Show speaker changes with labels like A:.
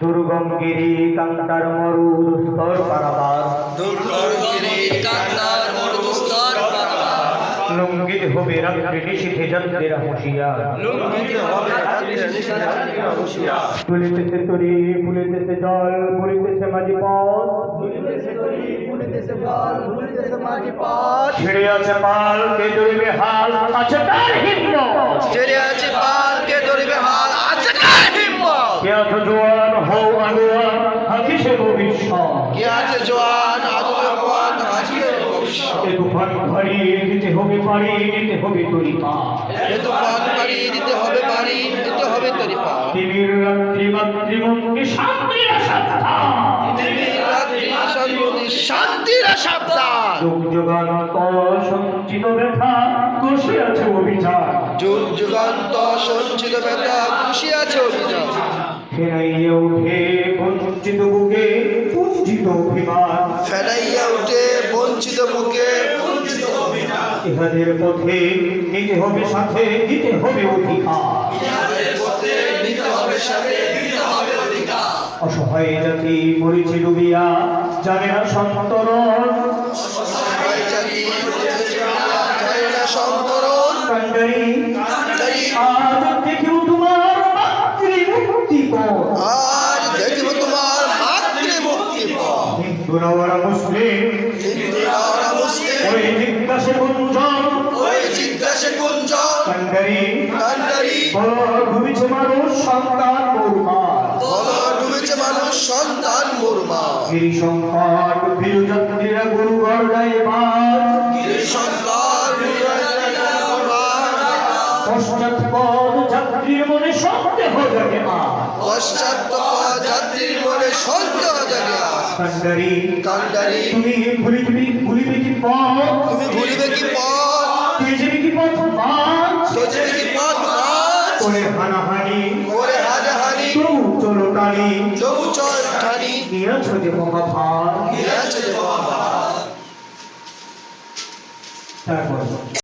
A: দুর্গম গিরি কান্তার মরু দুস্তর
B: মরুদুস্তর পারাবার।
A: লঙ্ঘিত হবে রাত্রি নিশীথে যন্ত্রেরা হুঁশিয়ার।
B: লুঙ্গিতে হবে রাত্রির নিশীথে হুঁশিয়ার।
A: তুলিতেছে তরি ফুলিতেছে জল ফুলিতেছে মাঝি পথ। ছেড়ে আছে পাল কে ধরিবে হাল আছে তার হিম্মত
B: ছেড়ে আছে পালকে ধরিবে হাল আছে কার হিম্মত
A: কে আছো জোয়ান হও আগুয়ান হাসি সে ভবিষ্যৎ
B: কে আছে জোয়ান আজ জওয়ান হাসিয়ে
A: এ তুফান ভারিয়ে দিতে হবে পারি দিতে হবে তরি
B: এ তুফান বাড়ি দিতে হবে বাড়ি দিতে হবে তরি পা।
A: রাত্রি মাতৃমন্ত্রী শান্তির
B: রাত্রি সাবধান
A: যুগ যুগান্ত সঞ্চিত ব্যথা কষে আছে অভিযান।
B: যুগ যুগান্ত সঞ্চিত ব্যথা খুশি আছে অভিযান।
A: ফেরাইয়ে উঠে বঞ্চিত বুকে অভিমান।
B: ফেলাইয়া উঠে বঞ্চিত মুখে।
A: ইহাদের পথে নিতে হবে সাথে
B: নিতে হবে অধিকার।
A: অসহায় জাতি মরিছে ডুবিয়া জানে না সন্তরণ। কান্ডারি আজ দেখিও তোমার মাতৃমুক্তি পথ ওরা মুসলিম। ওই জিজ্ঞাসে গুঞ্জন।
B: ওই জিজ্ঞাসে কুঞ্জন
A: কান্ডারি।
B: কান্ডারি।
A: ভূমিছে মানুষ সন্তান মোরমার
B: বলা ডুবেছে মানুষ সন্তান মুরমা
A: গিরি সংকট বীরযাত্রীরা গুরু গর্দায় মার
B: গিরি সন্তান
A: পশ্চাৎপদ যাত্রীর মনে সন্দেহ জাগে মা।
B: পশ্চাৎ যাত্রীর মনে সন্দেহ
A: কান্ডারি।
B: কান্ডারি।
A: তুমি ভুলিবি ভুলিবে কি পথ?
B: তুমি ভুলিবে কি পথ?
A: তুই যাবি কি পথ মাছ
B: তোজবে কি পথ মাছ
A: করে হানাহানি।
B: ওরে হাজাহানি
A: তবু চলো টানি।
B: তবু চল ঠানি
A: নিয়েছ যে মহাভার।
B: আছে যে বাবা
A: তারপর